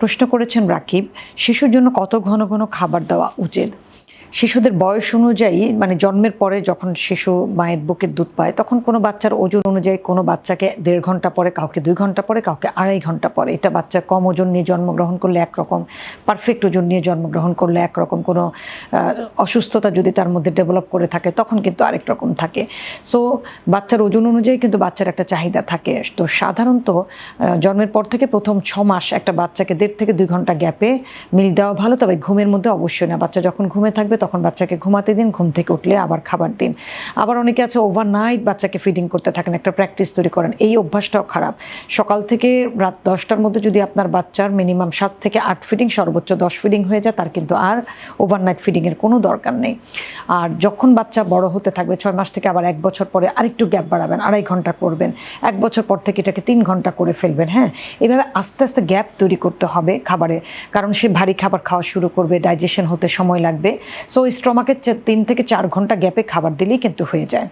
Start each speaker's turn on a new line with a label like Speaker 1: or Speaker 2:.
Speaker 1: প্রশ্ন করেছেন রাকিব শিশুর জন্য কত ঘন ঘন খাবার দেওয়া উচিত? শিশুদের বয়স অনুযায়ী মানে জন্মের পরে যখন শিশু মায়ের বুকের দুধ পায়, তখন কোনো বাচ্চার ওজন অনুযায়ী কোনো বাচ্চাকে দেড় ঘণ্টা পরে, কাউকে দুই ঘণ্টা পরে, কাউকে আড়াই ঘণ্টা পরে। এটা বাচ্চা কম ওজন নিয়ে জন্মগ্রহণ করলে একরকম, পারফেক্ট ওজন নিয়ে জন্মগ্রহণ করলে একরকম কোনো অসুস্থতা যদি তার মধ্যে ডেভেলপ করে থাকে, তখন কিন্তু আরেক রকম থাকে। সো, বাচ্চার ওজন অনুযায়ী কিন্তু বাচ্চার একটা চাহিদা থাকে। তো সাধারণত জন্মের পর থেকে প্রথম ছ মাস একটা বাচ্চাকে দেড় থেকে দুই ঘণ্টা গ্যাপে মিল দেওয়া ভালো, তবে ঘুমের মধ্যে অবশ্যই না। বাচ্চা যখন ঘুমে থাকবে তখন বাচ্চাকে ঘুমাতে দিন, ঘুম থেকে উঠলে আবার খাবার দিন। আবার অনেকে আছে ওভারনাইট বাচ্চাকে ফিডিং করতে থাকেন, একটা প্র্যাকটিস তৈরি করেন। এই অভ্যাসটাও খারাপ। সকাল থেকে রাত দশটার মধ্যে যদি আপনার বাচ্চার মিনিমাম সাত থেকে আট ফিডিং সর্বোচ্চ দশ ফিডিং হয়ে যায়, তার কিন্তু আর ওভারনাইট ফিডিংয়ের কোনো দরকার নেই। আর যখন বাচ্চা বড় হতে থাকবে, ছয় মাস থেকে আবার এক বছর পরে আরেকটু গ্যাপ বাড়াবেন, আড়াই ঘণ্টা করবেন, এক বছর পর থেকে এটাকে তিন ঘণ্টা করে ফেলবেন হ্যাঁ? এভাবে আস্তে আস্তে গ্যাপ তৈরি করতে হবে খাবারে। কারণ সে ভারী খাবার খাওয়া শুরু করবে ডাইজেশন হতে সময় লাগবে। সো স্ট্রমাকে তিন থেকে চার ঘণ্টা গ্যাপে খাবার দিলেই কিন্তু হয়ে যায়।